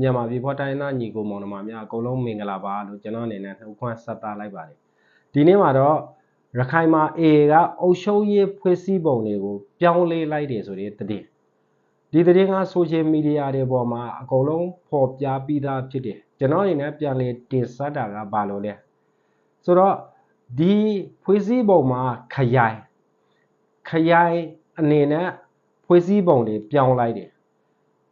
မြန်မာပြည်ဖော်တိုင်းသားညီကိုမောင်နှမများအကုန်လုံးမင်္ဂလာပါလို့ကျွန်တော်အနေနဲ့နှုတ်ခွန်းဆက်သလိုက်ပါတယ်ဒီနေ့မှာတော့ရခိုင်မှာ AA ကအုပ်ချုပ်ရေးဖွဲ့စည်းပုံတွေကိုပြောင်းလဲလိုက်တယ်ဆိုတဲ့သတင်းဒီသတင်းကဆိုရှယ်မီဒီယာတွေပေါ်မှာအကုန်လုံးပေါ်ပြပြီးသားဖြစ်တယ်ကျွန်တော်အနေနဲ့ပြန်လည်တင်ဆက်တာကဘာလို့လဲဆိုတော့ဒီဖွဲ့စည်းပုံမှာခရိုင်ခရိုင်အနေနဲ့ဖွဲ့စည်းပုံတွေပြောင်းလိုက်တယ်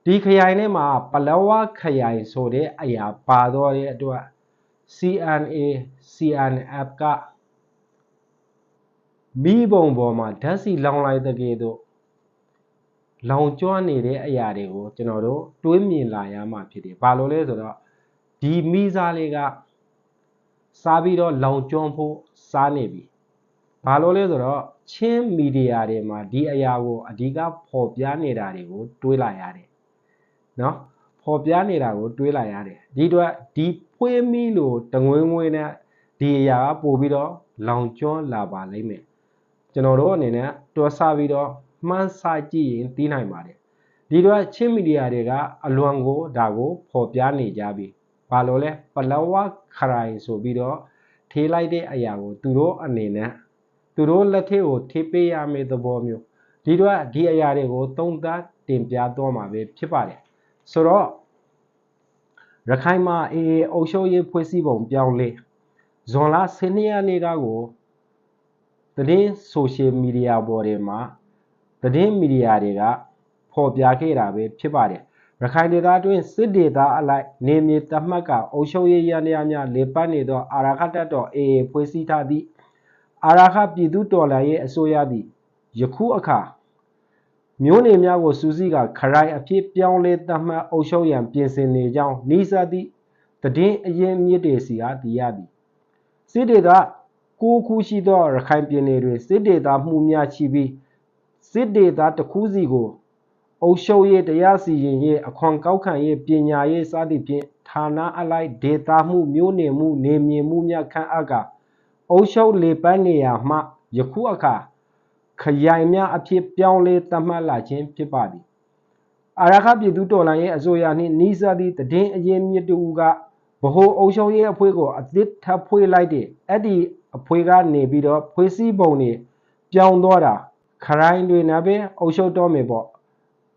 ဒီခရိုင်ထဲမှာပလောဝခရိုင်ဆိုတဲ့အရာပါတော့တဲ့အတွက် CNA CNF ကမိဘုံပေါ်မှာဓာတ်စီလောင်လိုက်တဲ့ကဲ့သို့လောင်ကျွမ်းနေတဲ့အရာတွေကိုကျွန်တော်တို့တွေးမြင်လာရမှာဖြစ်တယ်။ဘာလို့လဲဆိုတော့ဒီမိစားလေးကစားပြီးတော့လောင်ကျွမ်းဖို့စားနေပြီ။ဘာလို့လဲဆိုတော့ချင်းမီဒီယာတွေမှာဒီအရာကိုအဓိကဖော်ပြနေတာတွေကိုတွေးလာရတယ်။ နော်ဖော်ပြနေတာကိုတွေးလာရတယ်။ဒီတော့ဒီဖွေးမီလို့တငွေငွေနဲ့ဒီအရာကပို့ပြီးတော့လောင်ကျွမ်းလာပါလိမ့်မယ်။ကျွန်တော်တို့အနေနဲ့တွက်ဆပြီးတော့မှန်းဆကြည့်ရင်သိနိုင်ပါတယ်ဒီတော့ချင်းမီဒီယာတွေကအလွန်ကိုဒါကိုဖော်ပြနေကြပြီဘာလို့လဲပလဝခရိုင်ဆိုပြီးတော့ထေးလိုက်တဲ့အရာကိုသူတို့အနေနဲ့သူတို့လက်ထက်ကိုထေးပေးရမယ့်သဘောမျိုးဒီတော့ဒီအရာတွေကိုသုံးသပ်တင်ပြတော့မှာပဲဖြစ်ပါတယ် ဆိုတော့ရခိုင်မှာအေးအုပ်ချုပ်ရေးဖွဲ့စည်းပုံပြောင်းလဲဇွန်လ12ရက်နေ့ကကိုသတင်းဆိုရှယ်မီဒီယာပေါ်တွေမှာသတင်းမီဒီယာတွေကဖော်ပြခဲ့တာပဲဖြစ်ပါတယ်ရခိုင်ဒေသတွင်းစစ်ဒေသအလိုက်နေမြေတမတ်ကအုပ်ချုပ်ရေးရန်ရာများလေပတ်နေသောအာရခတပ်တော် AA ဖွဲ့စည်းထားသည့်အာရခပြည်သူတော်လှန်ရေးအစိုးရသည်ယခုအခါ မျိုးနေများကိုစူးစီးကခရိုင်အဖြစ်ပြောင်းလဲသတ်မှတ်အုပ်ချုပ်ရန်ပြင်ဆင်နေကြောင်းနှိစသည့်တည်င်းအရင်မြစ်တွေစီအားသိရသည်စစ်ဒေသကိုခုရှိသောရခိုင်ပြည်နယ်တွင်စစ်ဒေသမှုများရှိပြီးစစ်ဒေသတစ်ခုစီကိုအုပ်ချုပ်ရေးတရားစီရင်ရေးအခွန်ကောက်ခံရေးပညာရေးစသဖြင့်ဌာနအလိုက်ဒေတာမှုမျိုးနေမှုနေမြင်မှုများခန့်အပ်ကအုပ်ချုပ်လေပန်းနေရာမှယခုအခါ ခရိုင်များအဖြစ်ပြောင်းလဲသတ်မှတ်လာခြင်းဖြစ်ပါသည်အာရခပြည်သူတော်လှန်ရေးအစိုးရနှင့်နှီးစပ်သည့်တည်င်းအရင်မြစ်တူကဗဟိုအုပ်ချုပ်ရေးအဖွဲ့ကိုအသစ်ထပ်ဖွေးလိုက်တဲ့အဲ့ဒီအဖွဲ့ကနေပြီးတော့ဖွဲ့စည်းပုံတွေပြောင်းသွားတာခရိုင်တွေနဲ့ပဲအုပ်ချုပ်တော့မယ်ပေါ့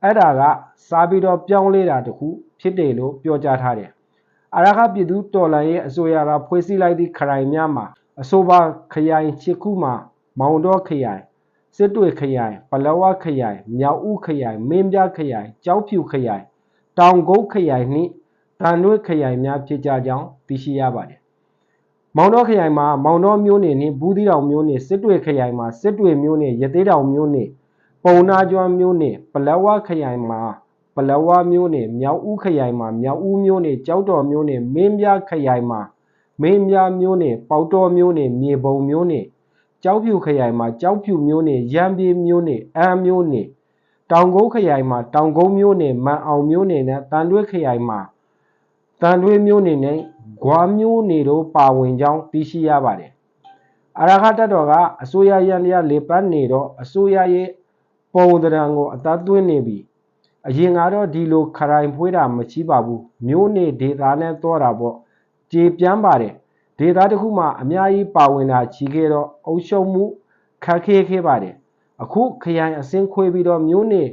အဲ့ဒါကစားပြီးတော့ပြောင်းလဲတာတခုဖြစ်တယ်လို့ပြောကြားထားတယ်အရခပြည်သူတော်လှန်ရေးအစိုးရကဖွဲ့စည်းလိုက်သည့်ခရိုင်များမှာအဆိုပါခရိုင်ချစ်ခုမှာမောင်တော်ခရိုင် စစ်တွေခရိုင်ပလောဝခရိုင်မြောက်ဦးခရိုင်မင်းပြခရိုင်ကြောက်ဖြူခရိုင်တောင်ကုန်းခရိုင်နှင့်တန်ရွေးခရိုင်များဖြစ်ကြကြောင်းသိရှိရပါတယ်မောင်တော်ခရိုင်မှာမောင်တော်မျိုးနယ်နှင့်ဘူးသီးတောင်မျိုးနယ်စစ်တွေခရိုင်မှာစစ်တွေမျိုးနယ်ရသေးတောင်မျိုးနယ်ပုံနာကျွမ်းမျိုးနယ်ပလက်ဝခရိုင်မှာပလက်ဝမျိုးနယ်မြောက်ဦးခရိုင်မှာမြောက်ဦးမျိုးနယ်ကြောက်တော်မျိုးနယ်မင်းပြခရိုင်မှာမင်းပြမျိုးနယ်ပေါတော်မျိုးနယ်မြေပုံမျိုးနယ် ကြောက်ဖြူခရိုင်မှာကြောက်ဖြူမျိုးနယ်ရံပြေမျိုးနယ်အမ်းမျိုးနယ်တောင်ကုန်းခရိုင်မှာတောင်ကုန်းမျိုးနယ်မန်အောင်မျိုးနယ်နဲ့တန်တွဲခရိုင်မှာတန်တွဲမျိုးနယ်နဲ့ဂွာမျိုးနယ်တို့ပါဝင်ကြောင်းသိရှိရပါတယ်အရခတတော်ကအစိုးရရန်ရလေပတ်နေတော့အစိုးရရဲ့ပုံသဏ္ဍာန်ကိုအသက်သွင်းနေပြီအရင်ကတော့ဒီလိုခရိုင်ဖွေးတာမရှိပါဘူးမျိုးနေဒေတာနဲ့တော့တာပေါ့ကြေပြန်းပါတယ် ဒေတာတစ်ခုမှအများကြီးပါဝင်တာချီခဲ့တော့အုပ်ရှုံမှုခက်ခဲခဲ့ပါတယ်အခုခရိုင်အစင်းခွေးပြီးတော့မျိုးနေ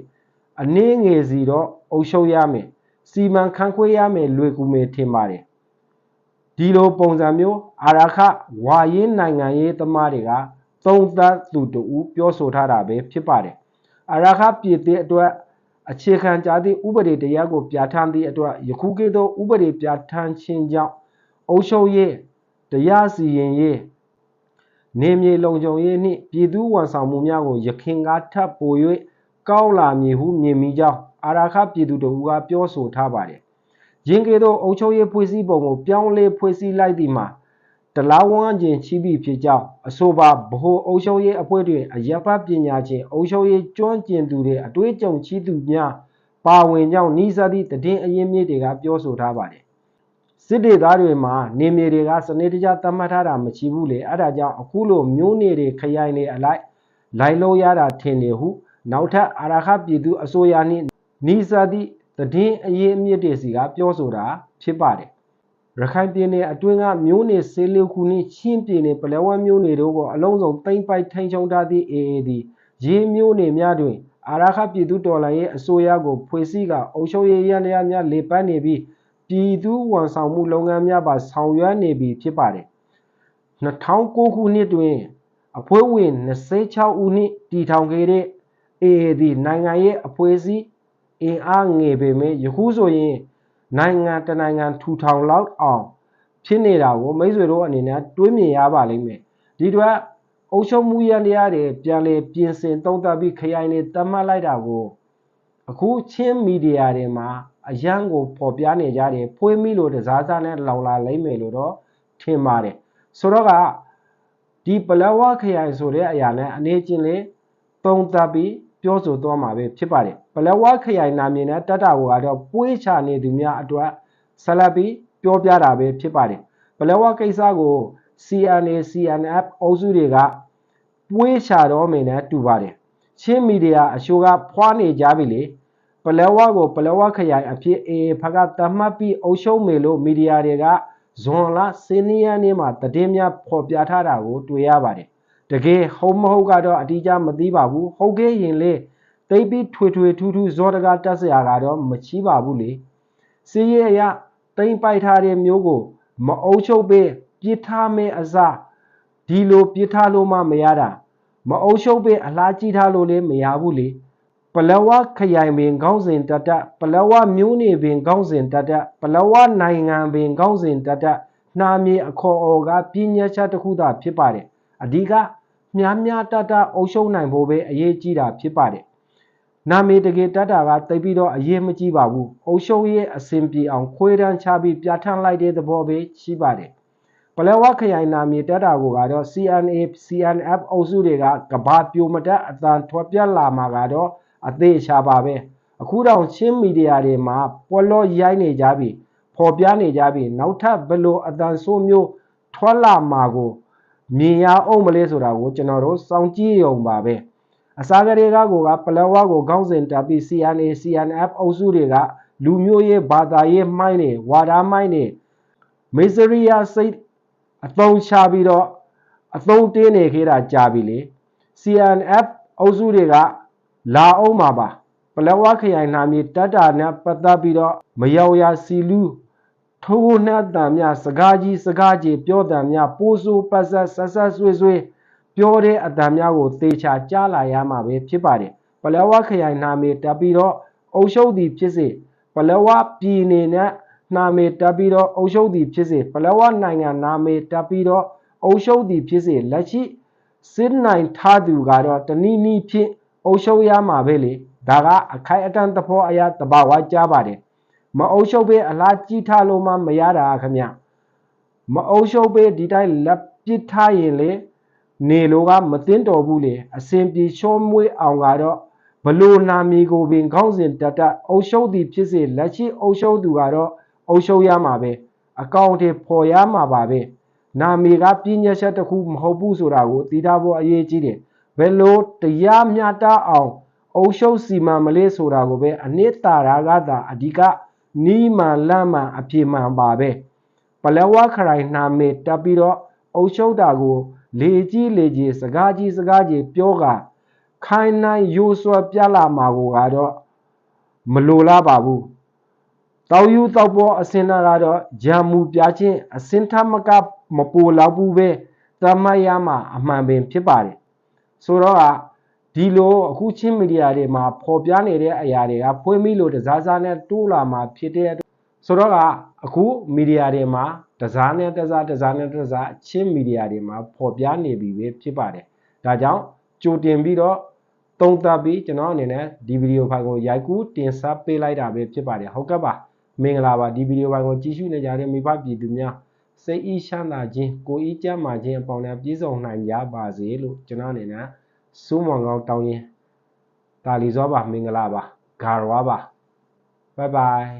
အနည်းငယ်စီတော့အုပ်ရှုံရမယ်စီမံခန့်ခွဲရမယ်လွယ်ကူမယ်ထင်ပါတယ်ဒီလိုပုံစံမျိုးအာရခဝါရင်းနိုင်ငံရေးသမားတွေကသုံးသပ်သူတူပြောဆိုထားတာပဲဖြစ်ပါတယ်အရခပြည်သည့်အတွက်အခြေခံကြသည့်ဥပဒေတရားကိုပြဋ္ဌာန်းသည့်အတွက်ယခုကဲ့သို့ဥပဒေပြဋ္ဌာန်းခြင်းကြောင့်အုပ်ချုပ်ရေး တရားစီရင်ရေးနေမြေလုံခြုံရေးနှင့်ပြည်သူဝန်ဆောင်မှုများကိုရခင်ကထပ်ပို၍ကောင်းလာမည်ဟုမြင်မိကြောင်းအာရခပြည်သူတို့ကပြောဆိုထားပါတယ်။ယင်းကဲ့သို့အုပ်ချုပ်ရေးဖွဲ့စည်းပုံကိုပြောင်းလဲဖွဲ့စည်းလိုက်သည်မှာတလားဝန်းကျင်ချီးပြီးဖြစ်ကြောင်းအဆိုပါဗဟိုအုပ်ချုပ်ရေးအဖွဲ့တွင်အရက်ဖတ်ပညာရှင်အုပ်ချုပ်ရေးကျွမ်းကျင်သူတွေအတွေ့အကြုံချီးသူများပါဝင်ကြောင်းနှီးစပ်သည့်တည်င်းအရင်းမြစ်တွေကပြောဆိုထားပါတယ် စစ်ဒေသတွေမှာနေမြေတွေကစနစ်တကျသတ်မှတ်ထားတာမရှိဘူးလေအဲ့ဒါကြောင့်အခုလိုမျိုးနေတွေခရိုင်တွေအလိုက်လိုက်လို့ရတာထင်တယ်ဟု နောက်ထပ်အာရခပြည်သူအစိုးရနှင့်နီးစပ်သည့်သတင်းအရေးအမြစ်တွေစီကပြောဆိုတာဖြစ်ပါတယ်ရခိုင်ပြည်နယ်အတွင်းကမျိုးနေဆေးလျခုနှင့်ချင်းပြည်နယ်ပလဲဝါမျိုးနေတို့ကိုအလုံးစုံတိမ့်ပိုက်ထိန်ချုံထားသည့် AA သည်ရေးမျိုးနေများတွင်အာရခပြည်သူတော်လှန်ရေးအစိုးရကိုဖွဲ့စည်းကအုပ်ချုပ်ရေးရန်တရားများလေပတ်နေပြီး ပြည်သူဝန်ဆောင်မှုလုပ်ငန်းများပါ ဆောင်ရွက်နေပြီဖြစ်ပါတယ်2009ခုနှစ်တွင် အဖွဲ့ဝင်26ဦးနှင့်တည်ထောင်ခဲ့တဲ့ AA သည်နိုင်ငံရေးအဖွဲ့အစည်းအင်အားငယ်ပေမဲ့ယခုဆိုရင်နိုင်ငံတနိုင်ငံထူထောင်လောက်အောင်ဖြစ်နေတာကိုမိတ်ဆွေတို့အနေနဲ့တွေးမြင်ရပါလိမ့်မယ်ဒီတော့အုပ်ချုပ်မှုရန်တရားတွေပြန်လေပြင်ဆင်သုံးသပ်ပြီးခရိုင်တွေတတ်မှတ်လိုက်တာကိုအခုချင်းမီဒီယာတွေမှာ အရန်ကိုပေါ်ပြနေကြတယ်ဖွေးမိလို့တစားစားနဲ့လောင်လာလိမ့်မယ်လို့တော့ထင်ပါတယ်ဆိုတော့ကဒီပလဝခရိုင်ဆိုတဲ့အရာနဲ့အနေချင်းလေးသုံးသပ်ပြီးပြောဆိုသွားမှာပဲဖြစ်ပါတယ်ပလဝခရိုင်နာမည်နဲ့တတ်တာကိုကတော့ပွေးချနေသူများအတွက်ဆက်လက်ပြီးပြောပြတာပဲဖြစ်ပါတယ်ပလဝကိစ္စကို CNA CNF အုပ်စုတွေကပွေးချတော့မယ်နဲ့တူပါတယ်ချင်းမီဒီယာအရှိုးကဖွားနေကြပြီလေ ပလဝကိုပလဝခရိုင်အဖြစ်အေဖကတတ်မှတ်ပြီးအုပ်ရှုံးမယ်လို့မီဒီယာတွေကဇွန်လ7ရက်နေ့မှာတည်င်းများဖော်ပြထားတာကိုတွေ့ရပါတယ်တကယ်ဟုတ်မဟုတ်ကတော့အတိအကျမသိပါဘူးဟုတ်ကဲ့ရင်လေတိတ်ပြီးထွေထွေထူးထူးဇောတကားတက်စရာကတော့မချီးပါဘူးလေစီးရဲအရတိမ့်ပိုက်ထားတဲ့မျိုးကိုမအုပ်ချုပ်ပေးပြစ်ထားမဲအစားဒီလိုပြစ်ထားလို့မှမရတာမအုပ်ချုပ်ပေးအလားကြီးထားလို့လည်းမရဘူးလေ ပလဝခရိုင်ပင်ကောင်းစဉ်တတပလဝမျိုးနေပင်ကောင်းစဉ်တတပလဝနိုင်ငံပင်ကောင်းစဉ်တတနှာမြေအခေါ်အော်ကပြင်းညက်ချက်တစ်ခုသာဖြစ်ပါတယ်အဓိကမြားမြားတတအုပ်ရှုံးနိုင်ဖို့ပဲအရေးကြီးတာဖြစ်ပါတယ်နာမည်တကယ်တတ်တာကတိတ်ပြီးတော့အရေးမကြီးပါဘူးအုပ်ရှုံးရေးအစဉ်ပြေအောင်ခွေးတန်းချပြီးပြဋ္ဌာန်းလိုက်တဲ့သဘောပဲရှိပါတယ်ပလဲဝခရိုင်နာမည်တက်တာကိုကတော့ CNA CNF အုပ်စုတွေကကဘာပြိုမတက်အတန်ထွက်ပြက်လာမှာကတော့ အသေးချာပါပဲအခုတော့ချင်းမီဒီယာတွေမှာပွက်လောရိုက်နေကြပြီပေါ်ပြနေကြပြီနောက်ထပ်ဘယ်လိုအတန်ဆိုးမျိုးထွက်လာမှာကိုမြင်ရအောင်မလဲဆိုတာကိုကျွန်တော်တို့စောင့်ကြည့်ရုံပါပဲအစားကလေးကကိုကပလဝကိုခေါင်းစဉ်တပ်ပြီး CNA CNF အုပ်စုတွေကလူမျိုးရေးဘာသာရေးမိုင်းနေဝါဒမိုင်းနေမေစရိယာစိတ်အသုံးချပြီးတော့အသုံးတင်းနေခဲ့တာကြာပြီလေ CNF အုပ်စုတွေက လာအောင်ပါပါပလဝခရိုင်နာမည်တတ်တာနဲ့ပတ်သက်ပြီးတော့မယောရစီလူထိုးနှက်တံမြစကားကြီးစကားကြီးပြောတံမြပိုးဆိုးပတ်ဆက်ဆက်ဆက်ဆွေးဆွေးပြောတဲ့အတံများကိုသေချာကြားလာရမှာပဲဖြစ်ပါတယ်ပလဝခရိုင်နာမည်တက်ပြီးတော့အုပ်ရှုပ်သည်ဖြစ်စေပလဝပြည်နေနဲ့နာမည်တက်ပြီးတော့အုပ်ရှုပ်သည်ဖြစ်စေပလဝနိုင်ငံနာမည်တက်ပြီးတော့အုပ်ရှုပ်သည်ဖြစ်စေလက်ရှိစစ်နိုင်ထားသူကတော့တနည်းနည်းဖြင့် အုပ်ရှုပ်ရမှာပဲလေဒါကအခိုင်အတန့်သဘောအရာတဘာဝကြားပါတယ်မအုပ်ရှုပ်ပဲအလားကြီးထားလို့မှမရတာခင်ဗျမအုပ်ရှုပ်ပဲဒီတိုင်းလက်ပစ်ထားရင်လေနေလိုကမသိတော်ဘူးလေအစဉ်ပြေချောမွေးအောင်ကတော့ဘလို့နာမည်ကိုပင်ခေါင်းစဉ်တတအုပ်ရှုပ်သည်ဖြစ်စေလက်ရှိအုပ်ရှုပ်သူကတော့အုပ်ရှုပ်ရမှာပဲအကောင့်တွေပေါ်ရမှာပါပဲနာမည်ကပြည့်ညက်ချက်တစ်ခုမဟုတ်ဘူးဆိုတာကိုသိထားဖို့အရေးကြီးတယ် ဘယ်လိုတရားမျှတအောင်အုပ်ရှုပ်စီမံမလေးဆိုတာကိုပဲအနှစ်သာရကသာအဓိကနီးမှန်လမ်းမှန်အပြေမှန်ပါပဲပလဝခရိုင်နာမည်တက်ပြီးတော့အုပ်ရှုပ်တာကို လေကြီးလေကြီးစကားကြီးစကားကြီးပြောကခိုင်းနိုင်ရိုးစွဲပြလာမှာကိုကတော့မလိုလားပါဘူးတောက်ယူတောက်ပေါ်အစင်နာကတော့ဂျမ်မူပြချင်းအစင်ထမကမပူလောက်ဘူးပဲတမရမှာအမှန်ပင်ဖြစ်ပါတယ် ဆိုတော့ဒီလိုအခုချင်းမီဒီယာတွေမှာပေါ်ပြနေတဲ့အရာတွေကဖွေးမိလို့တစားစားနဲ့တိုးလာမှာဖြစ်တဲ့ဆိုတော့ကအခုမီဒီယာတွေမှာတစားနဲ့တစားတစားနဲ့တစားချင်းမီဒီယာတွေမှာပေါ်ပြနေပြီပဲဖြစ်ပါတယ်ဒါကြောင့်ကြိုတင်ပြီးတော့သုံးသပ်ပြီးကျွန်တော်အနေနဲ့ဒီဗီဒီယိုဖိုင်ကိုရိုက်ကူးတင်ဆက်ပေးလိုက်တာပဲဖြစ်ပါတယ်ဟုတ်ကဲ့ပါမင်္ဂလာပါဒီဗီဒီယိုဖိုင်ကိုကြည့်ရှုနေကြတဲ့မိဘပြည်သူများ စိတ်ဤချမ်းသာခြင်းကိုယ်ဤကျန်းမာခြင်းအပေါင်းနဲ့ပြည့်စုံနိုင်ကြပါစေလို့ကျွန်တော်အနေနဲ့စိုးမောင်ကောင်းတောင်းရင်ဒါလီစောပါမင်္ဂလာပါဂါရဝါပါဘိုင်ဘိုင်